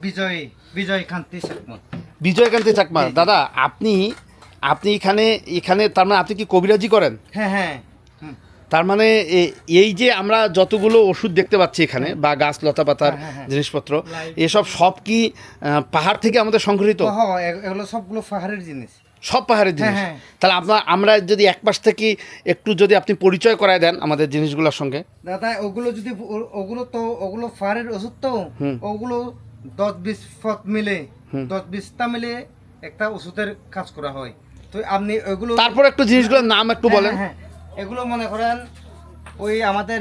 বিজয় বিজয় কান্তি চাকমা। দাদা আপনি আপনি এখানে এখানে তার মানে আপনি কি কবিরাজি করেন? হ্যাঁ হ্যাঁ তার মানে এই যে আমরা যতগুলো ওষুধ দেখতে পাচ্ছি এখানে বা গাছ লতা পাতার হ্যাঁ, হ্যাঁ। জিনিসপত্র এসব সব কি পাহাড় থেকে আমাদের সংগৃহীত? এগুলো সবগুলো পাহাড়ের জিনিস। সব পাহাড়ের জিনিস। হ্যাঁ, হ্যাঁ। তাহলে আপনার আমরা যদি এক পাশ থেকে একটু যদি আপনি পরিচয় করায় দেন আমাদের জিনিসগুলোর সঙ্গে। দাদা ওগুলো যদি ওগুলো তো ওগুলো পাহাড়ের ওষুধ তো ওগুলো দশ বিশ ফট মিলে দশ বিশটা মিলে একটা ওষুধের কাজ করা হয়। তো আপনি ওইগুলো তারপর একটু জিনিসগুলোর নাম একটু হ্যাঁ, বলেন। হ্যাঁ, হ্যাঁ। এগুলো মনে করেন ওই আমাদের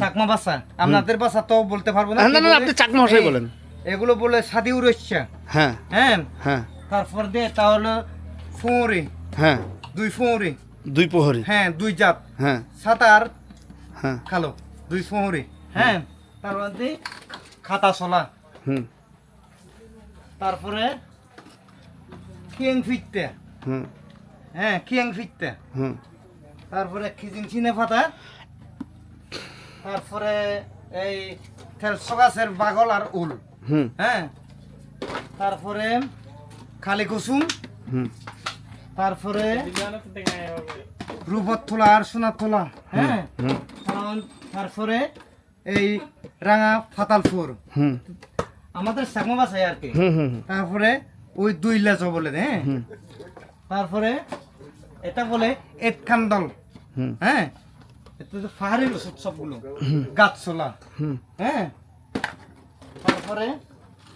চাকমা বাসা। আপনাদের বাসা তো বলতে পারব না হ্যাঁ, না, না, আপনি চাকমা ভাষায় বলেন। এগুলো বলে সাদি উড়েচ্ছা হ্যাঁ। হ্যাঁ? হ্যাঁ। তারপর দিয়ে তা হলো ফুঁড়ি। হ্যাঁ। দুই ফুঁড়ি। দুই প্রহরী। হ্যাঁ দুই জাত। হ্যাঁ। সাতার হ্যাঁ। খালো দুই ফুঁড়ি। হ্যাঁ? তারপর দিয়ে খাতা চলা হুম। তারপরে কিং ফিটতে হুম। হ্যাঁ কিং ফিটতে হুম। তারপরে খিজিং চিনে পাতা। তারপরে এই গাছের বাগল আর উল। হ্যাঁ। তারপরে খালি কুসুম। হুম। তারপরে রূপত তোলা আর সোনার তোলা। হ্যাঁ। হুম। তারপরে এই রাঙা ফাতাল ফুর হুম। আমাদের সাগমা বাসায় আর কি। হুম হুম হুম। তারপরে ওই দুই লেজ বলে হ্যাঁ? তারপরে এটা বলে এটখান্দল হুম। হ্যাঁ? এটা তো পাহাড়ের ওষুধ সবগুলো গাছ চলা হ্যাঁ? তারপরে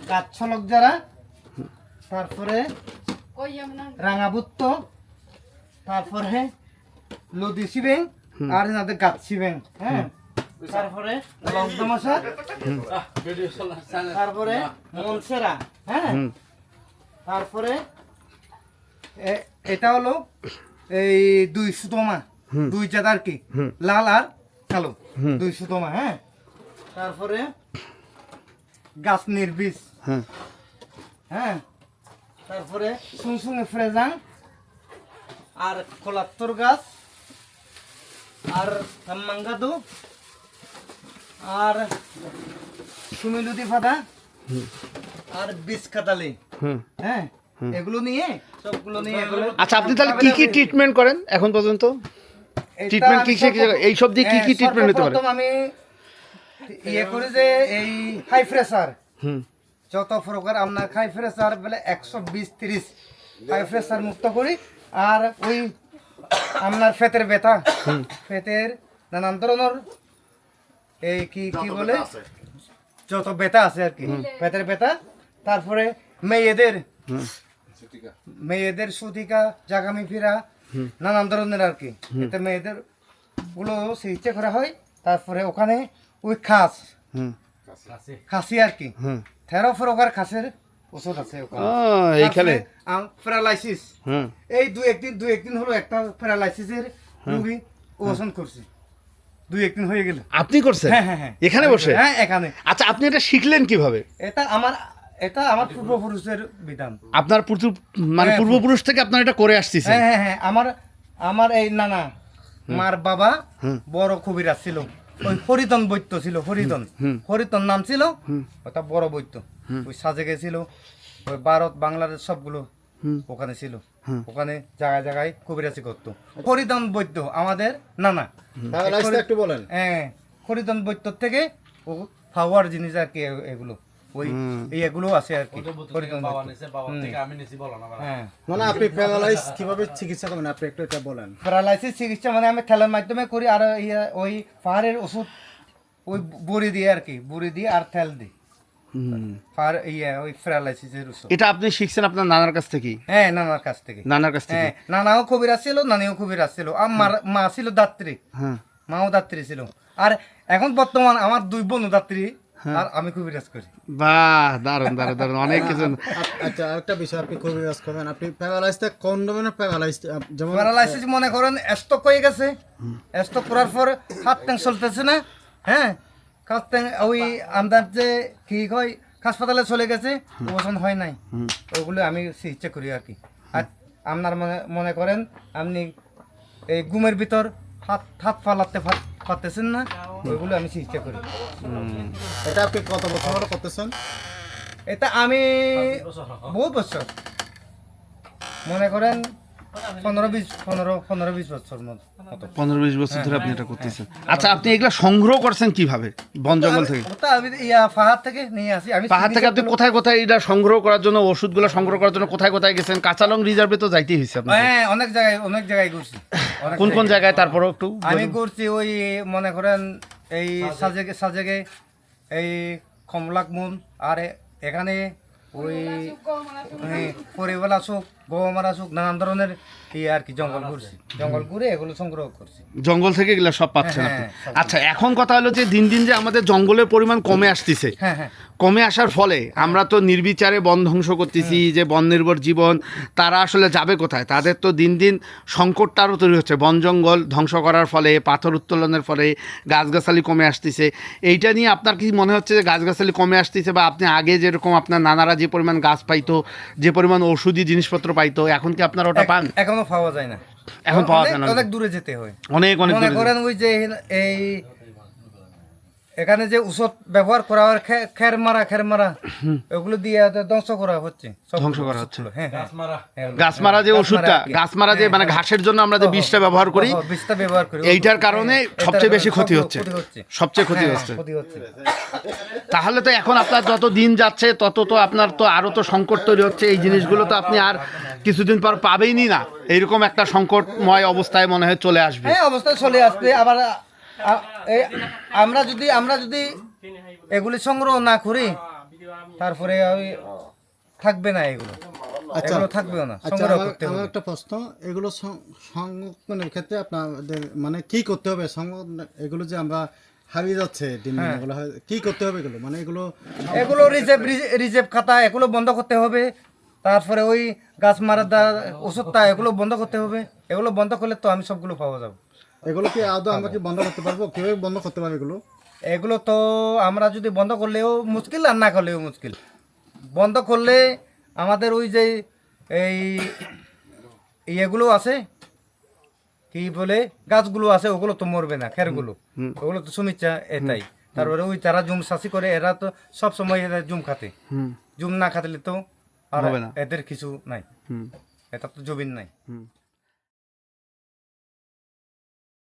গাছ ছলক যারা তারপরে রাঙাবুত্ত তারপরে লদি শিবেং আর এনাদের গাছ শিবেং হ্যাঁ? তারপরে লঙ্কমশা তারপরে মনসেরা হ্যাঁ? তারপরে এটা হলো এই দুই সুতমা দুই জাত আর কি লাল আর কালো দুই সুতমা হ্যাঁ? তারপরে গাছ নির্বিষ হ্যাঁ। হ্যাঁ? তারপরে সুংসুঙে ফ্রেজাং আর কলাত্তর গাছ আর তাম্মাঙ্গাদু আর সুমিলুদি ফাদা আর বিষ কাতালি। হ্যাঁ এগুলো নিয়ে সবগুলো নিয়ে এগুলো আচ্ছা আপনি তাহলে কি কি ট্রিটমেন্ট করেন এখন পর্যন্ত? treatment কি কি- এই সব দিয়ে কি কি হ্যাঁ, treatment নিতে পারে? সর্বপ্রথম আমি ইয়ে করি যে এই হাই প্রেসার হুম। যত প্রকার আপনার হাই প্রেসার বলে একশো বিশ তিরিশ হাই প্রেসার মুক্ত করি আর ওই আপনার ফেতের ব্যথা ফেতের নানান ধরনের এই কি কি বলে? যত ব্যথা আছে আর কি। ফেতের ব্যথা। তারপরে মেয়েদের মেয়েদের সুতিকা জাগামি ফিরা নানান ধরনের আর কি। এতে মেয়েদেরগুলো চিকিৎসা করা হয়। তারপরে ওখানে ওই খাস। খাসি। আর কি। হুম। তেরো প্রকার খাসের ওষুধ আছে ওখানে। প্যারালাইসিস। এই দু একদিন দু একদিন হলো একটা প্যারালাইসিসের রুগী ওষুধ করছে। দুই একদিন হয়ে গেল। আপনি করছেন? হ্যাঁ হ্যাঁ হ্যাঁ। এখানে বসে? হ্যাঁ এখানে। আচ্ছা আপনি এটা শিখলেন কীভাবে? এটা আমার এটা আমার পূর্বপুরুষের বিধান। আপনার পূর্ব মানে হ্যাঁ, পূর্বপুরুষ থেকে আপনার এটা করে আসতেছে। হ্যাঁ হ্যাঁ হ্যাঁ আমার আমার এই নানা মার বাবা। বড় কবিরাজ ছিল। ওই হরিতন বৈদ্য ছিল হরিতন। হরিতন নাম ছিল। ওটা বড় বৈদ্য। ওই সাজে গেছিল ওই ভারত বাংলাদেশ সবগুলো। ওখানে ছিল। ওখানে জায়গায় জায়গায় কবিরাজি করতো। হরিতন বৈদ্য আমাদের নানা। একটু বলেন। হ্যাঁ হরিতন বৈদ্য থেকে ও ফাওয়ার জিনিস আর কি এগুলো। ওই এই এগুলো আছে আর কি। হ্যাঁ। মানে আপনি প্যারালাইজ কীভাবে চিকিৎসা করবেন আপনি একটু এটা বলেন। প্যারালাইসিস চিকিৎসা মানে আমি খেলার মাধ্যমে করি আর ইয়ে ওই পাহাড়ের ওষুধ ওই বড়ি দিয়ে আর কি বড়ি দিয়ে আর তেল দিই। হুম। পাহাড় ইয়ে ওই প্যারালাইসিসের ওষুধ এটা আপনি শিখছেন আপনার নানার কাছ থেকেই হ্যাঁ নানার কাছ থেকে। নানার কাছ থেকে? হ্যাঁ নানাও কবির আসছিল নানিও কবির আসছিল আর মা ছিল দাত্রী। হ্যাঁ। মাও দাত্রী ছিল। আর এখন বর্তমান আমার দুই বন্ধু দাত্রী আর আমি কবিরাজ করি। বাহ দারুণ দারুণ দারুণ অনেক কিছু। আচ্ছা আরেকটা বিষয় আপনি কবিরাজ করবেন। আপনি কোন ধরনের প্যারালাইজ যেমন প্যারালাইসিস মনে করেন স্টক হয়ে গেছে। স্টক করার পর হাত ট্যাং চলতেছে না। হ্যাঁ ট্যাং ওই আমাদের যে কি হয় হাসপাতালে চলে গেছে ওজন হয় নাই। ওগুলো আমি চিকিৎসা করি আর কি। আর আপনার মনে মনে করেন আপনি এই ঘুমের ভিতর হাত হাত ফালাতে পার- পারতেছেন না ওইগুলো আমি চিকিৎসা করি। এটা আপনি কত বছর করতেছেন? এটা আমি বহুত বছর। মনে করেন পনেরো বিশ পনেরো পনেরো বিশ বছর মতো। পনেরো বিশ বছর ধরে আপনি এটা করতেছেন। আচ্ছা আপনি এগুলা সংগ্রহ করছেন কীভাবে? বন জঙ্গল থেকে? আমি ইয়া পাহাড় থেকে নিয়ে আসি। আমি পাহাড় থেকে আপনি কোথায় কোথায় এটা সংগ্রহ করার জন্য ওষুধগুলো সংগ্রহ করার জন্য কোথায় কোথায় গেছেন? কাঁচালং রিজার্ভে তো যাইতেই হয়েছে আপনার হ্যাঁ অনেক জায়গায় অনেক জায়গায় ঘুরছি। কোন কোন জায়গায়। তারপরও একটু আমি ঘুরছি ওই মনে করেন এই সাজেকে। সাজেকে এই কমলাকমুন আর এখানে ওই পরিবেলা আসুক গৌমার আসুক নানান ধরনের এই আর কি জঙ্গল ঘুরছি। জঙ্গল ঘুরে এগুলো সংগ্রহ করছি। জঙ্গল থেকে এগুলা সব পাচ্ছেন হ্যাঁ, আপনি হ্যাঁ, আচ্ছা এখন কথা হলো যে দিন দিন যে আমাদের জঙ্গলের পরিমাণ কমে আসতেছে। হ্যাঁ হ্যাঁ। কমে আসার ফলে আমরা তো নির্বিচারে বন ধ্বংস করতেছি যে বন নির্ভর জীবন তারা আসলে যাবে কোথায়? তাদের তো দিন দিন সংকটটা আরও তৈরি হচ্ছে। বন জঙ্গল ধ্বংস করার ফলে পাথর উত্তোলনের ফলে গাছগাছালি কমে আসতেছে। এইটা নিয়ে আপনার কি মনে হচ্ছে যে গাছগাছালি কমে আসতেছে বা আপনি আগে যেরকম আপনার নানারা যে পরিমাণ গাছ পাইতো যে পরিমাণ ওষুধি জিনিসপত্র পাইতো এখন কি আপনার ওটা পান? এক- এখনও পাওয়া যায় না। এখন পাওয়া যায় না। অনেক দূরে যেতে হয়। অনেক অনেক মনে দূরে- করেন ওই যে এই এখানে যে ওষুধ ব্যবহার করা হয় খের মারা খের মারা ওগুলো দিয়ে ধ্বংস করা হচ্ছে। ধ্বংস করা হচ্ছে। হ্যাঁ হ্যাঁ হ্যাঁ, গাছ মারা যে ওষুধটা গাছ মারা যে হ্যাঁ, মানে হ্যাঁ। ঘাসের জন্য আমরা যে বিষটা ব্যবহার করি বিষটা ব্যবহার করি। এইটার কারণে হ্যাঁ, সবচেয়ে বেশি ক্ষতি হচ্ছে। সবচেয়ে ক্ষতি হ্যাঁ, হচ্ছে। তাহলে তো এখন আপনার যত দিন যাচ্ছে তত তো আপনার তো আরও তো সংকট তৈরি হচ্ছে। এই জিনিসগুলো তো আপনি আর কিছুদিন পর পাবেনই না। এইরকম একটা সংকটময় অবস্থায় মনে হয় চলে আসবে। অবস্থায় চলে আসবে। আবার আমরা যদি আমরা যদি এগুলি সংগ্রহ না করি তারপরে ওই থাকবে না এগুলো। আচ্ছা। এগুলো থাকবেও না আচ্ছা সংগ্রহ করতে হবে। একটা প্রশ্ন এগুলো সং- সংরক্ষণের ক্ষেত্রে আপনাদের মানে কি করতে হবে? সংরক্ষণ এগুলো যে আমরা হারিয়ে যাচ্ছে এগুলো কি করতে হবে এগুলো? মানে এগুলো এগুলো খাতা এগুলো বন্ধ করতে হবে। তারপরে ওই গাছ মারার দা ওষুধটা এগুলো বন্ধ করতে হবে। এগুলো বন্ধ করলে তো আমি সবগুলো পাওয়া যাব। এগুলো কি আদৌ আমরা কি বন্ধ করতে পারব? কীভাবে বন্ধ করতে পারব এগুলো? এগুলো তো আমরা যদি বন্ধ করলেও মুশকিল আর না করলেও মুশকিল। বন্ধ করলে আমাদের ওই যে এই ইয়েগুলো আছে কি বলে গাছগুলো আছে ওগুলো তো মরবে না খেরগুলো। ওগুলো তো সমীক্ষা এটাই। তারপরে ওই যারা জুম চাষি করে এরা তো সব সময় এরা জুম খাতে। জুম না খাতলে তো আর। এদের কিছু নাই। এটা তো জমিন নাই।